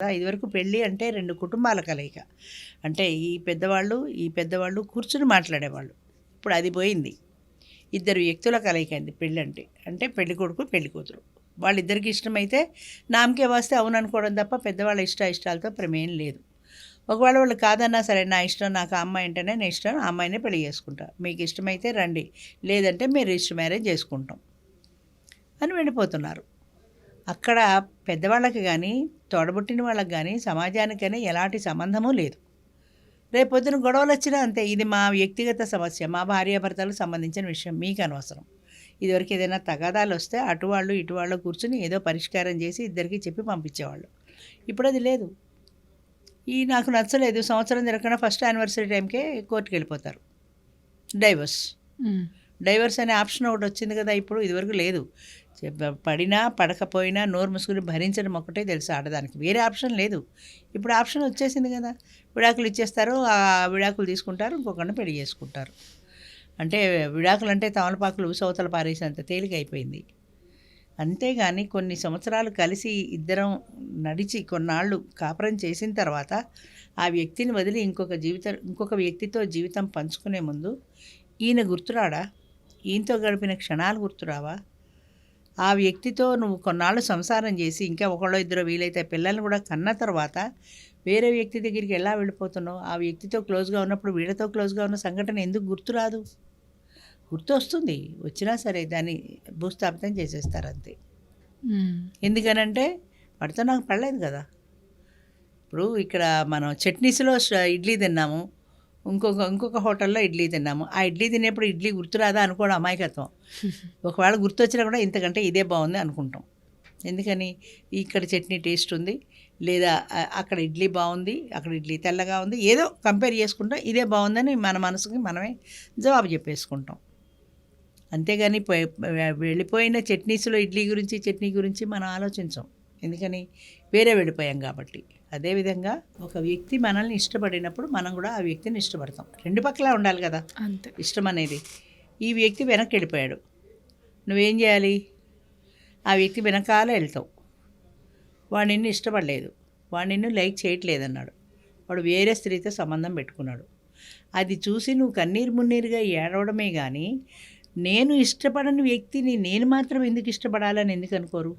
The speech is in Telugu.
ఇదివరకు పెళ్ళి అంటే రెండు కుటుంబాల కలయిక. అంటే ఈ పెద్దవాళ్ళు ఈ పెద్దవాళ్ళు కూర్చుని మాట్లాడేవాళ్ళు. ఇప్పుడు అది పోయింది. ఇద్దరు వ్యక్తుల కలయిక అయింది పెళ్ళి అంటే అంటే పెళ్ళి కొడుకు పెళ్ళి కూతురు. వాళ్ళిద్దరికి ఇష్టమైతే నామకే వస్తే అవుననుకోవడం తప్ప పెద్దవాళ్ళ ఇష్ట ఇష్టాలతో ప్రమేయం లేదు. ఒకవేళ వాళ్ళు కాదన్నా సరే నా ఇష్టం నాకు అమ్మాయి అంటేనే నా ఇష్టం ఆ అమ్మాయినే పెళ్ళి చేసుకుంటా. మీకు ఇష్టమైతే రండి. లేదంటే మీరు రిజిస్టర్ మ్యారేజ్ చేసుకుంటాం. అని వెళ్ళిపోతున్నారు. అక్కడ పెద్దవాళ్ళకి కానీ తోడబుట్టిన వాళ్ళకి కానీ సమాజానికి కానీ ఎలాంటి సంబంధము లేదు. రేపొద్దున గొడవలు వచ్చినా అంతే. ఇది మా వ్యక్తిగత సమస్య మా భార్యాభర్తలకు సంబంధించిన విషయం మీకు అనవసరం. ఇదివరకు ఏదైనా తగాదాలు వస్తే అటువాళ్ళు ఇటువాళ్ళు కూర్చుని ఏదో పరిష్కారం చేసి ఇద్దరికి చెప్పి పంపించేవాళ్ళు. ఇప్పుడు అది లేదు. ఈ నాకు నచ్చలేదు. సంవత్సరం జరగకుండా ఫస్ట్ యానివర్సరీ టైంకే కోర్టుకి వెళ్ళిపోతారు డైవర్స్ డైవర్స్ అనే ఆప్షన్ ఒకటి వచ్చింది కదా ఇప్పుడు ఇదివరకు లేదు. పడినా పడకపోయినా నోరు మూసుకుని భరించడం ఒకటే తెలుసు ఆడదానికి. వేరే ఆప్షన్ లేదు. ఇప్పుడు ఆప్షన్ వచ్చేసింది కదా. విడాకులు ఇచ్చేస్తారు ఆ విడాకులు తీసుకుంటారు ఇంకొకరిని పెళ్ళి చేసుకుంటారు. అంటే విడాకులు అంటే తమలపాకులు సౌతల పారేసినంత తేలిక అయిపోయింది. అంతేగాని కొన్ని సంవత్సరాలు కలిసి ఇద్దరం నడిచి కొన్నాళ్ళు కాపురం చేసిన తర్వాత ఆ వ్యక్తిని వదిలి ఇంకొక జీవితం ఇంకొక వ్యక్తితో జీవితం పంచుకునే ముందు ఈయన గుర్తురాడా? ఈయనతో గడిపిన క్షణాలు గుర్తురావా ఆ వ్యక్తితో నువ్వు కొన్నాళ్ళు సంసారం చేసి ఇంకా ఒకళ్ళో ఇద్దరు వీలైతే పిల్లల్ని కూడా కన్న తర్వాత వేరే వ్యక్తి దగ్గరికి ఎలా వెళ్ళిపోతున్నావు? ఆ వ్యక్తితో క్లోజ్గా ఉన్నప్పుడు వీళ్ళతో క్లోజ్గా ఉన్న సంఘటన ఎందుకు గుర్తురాదు గుర్తు వస్తుంది. వచ్చినా సరే దాన్ని భూస్థాపితం చేసేస్తారు అంతే. ఎందుకనంటే వాడితో నాకు పడలేదు కదా. ఇప్పుడు ఇక్కడ మనం చట్నీస్లో ఇడ్లీ తిన్నాము. ఇంకొక ఇంకొక హోటల్లో ఇడ్లీ తిన్నాము. ఆ ఇడ్లీ తినేప్పుడు ఇడ్లీ గుర్తురాదా అనుకోవడం అమాయకత్వం. ఒకవేళ గుర్తొచ్చినా కూడా ఇంతకంటే ఇదే బాగుంది అనుకుంటాం. ఎందుకని? ఇక్కడ చట్నీ టేస్ట్ ఉంది లేదా అక్కడ ఇడ్లీ బాగుంది అక్కడ ఇడ్లీ తెల్లగా ఉంది ఏదో కంపేర్ చేసుకుంటాం ఇదే బాగుందని మన మనసుకి మనమే జవాబు చెప్పేసుకుంటాం. అంతేగాని వెళ్ళిపోయిన చట్నీస్లో ఇడ్లీ గురించి చట్నీ గురించి మనం ఆలోచించం. ఎందుకని? వేరే వెళ్ళిపోయాం కాబట్టి. అదేవిధంగా ఒక వ్యక్తి మనల్ని ఇష్టపడినప్పుడు మనం కూడా ఆ వ్యక్తిని ఇష్టపడతాం. రెండు పక్కలా ఉండాలి కదా? అంతే. ఇష్టం అనేది. ఈ వ్యక్తి వెనక్కి వెళ్ళిపోయాడు. నువ్వేం చేయాలి? ఆ వ్యక్తి వెనకాల వెళ్తావు. వాడు నిన్ను ఇష్టపడలేదు. వాడు నిన్ను లైక్ చేయట్లేదు అన్నాడు వాడు వేరే స్త్రీతో సంబంధం పెట్టుకున్నాడు. అది చూసి నువ్వు కన్నీరు మున్నీరుగా ఏడవడమే కానీ నేను ఇష్టపడని వ్యక్తిని నేను మాత్రం ఎందుకు ఇష్టపడాలని ఎందుకు అనుకోరు?